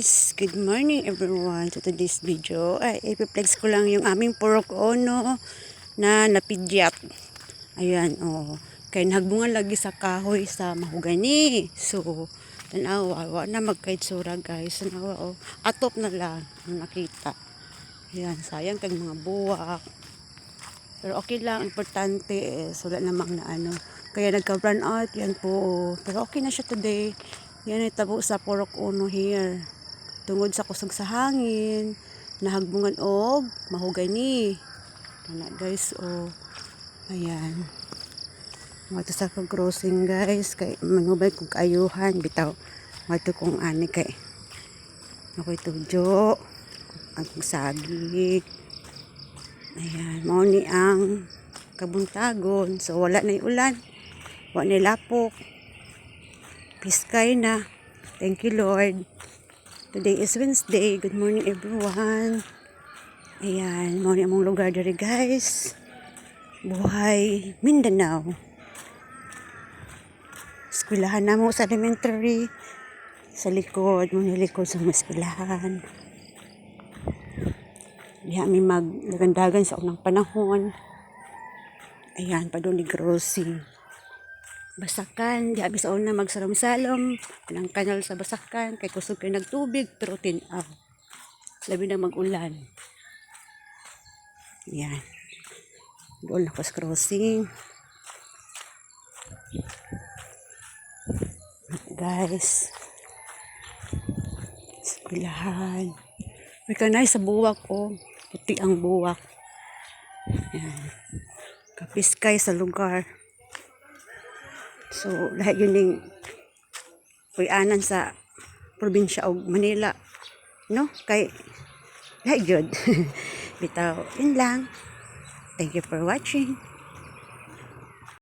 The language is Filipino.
guys! Good morning everyone! So today's video ay ipiplex ko lang yung aming purok ono na napidyat. Ayan, oh. Kaya nagbungan lagi sa kahoy sa mahugani. So, tanawa, wa na magkaitsura guys. Tanawa, oh. Atop na lang ang nakita. Ayan, sayang kag mga buwak. Pero okay lang, importante eh. Wala namang na ano. Kaya nagka-run out, yan po. oh. Pero okay na siya today. Yan ay tabo sa Porok Uno here. Tungod sa kusog sa hangin, nahagbungan og mahugay ni. Kana guys, oh. Ayan. Mga sa pag-crossing guys, kay manubay kong kaayuhan, bitaw. Mga kong ani kay. Ako itujo. Ang sagig. Ayan, mao ni ang kabuntagon. So wala na ulan. Wala na lapok. Piskay na. Thank you Lord. Today is Wednesday. Good morning everyone. Ayan, ni among lugar diri guys. Buhay Mindanao. Eskwelahan na mo sa elementary. Sa likod, mo likod sa mga eskwelahan. Diha mi magdagandagan sa unang panahon. Ayan, pa doon ni Grossing. Basakan, di abis una magsalam-salam, ng kanal sa basakan, kay kusog kay nagtubig, pero tinaw. Labi na mag-ulan. Yan. Doon sa crossing. Guys. Eskwelahan. May kanay sa buwak ko. Puti ang buwak. Yan. Kapiskay sa lugar. So, lahat yun yung puyanan sa probinsya o Manila. No? Kay, lahat yun. Bitaw, yun lang. Thank you for watching.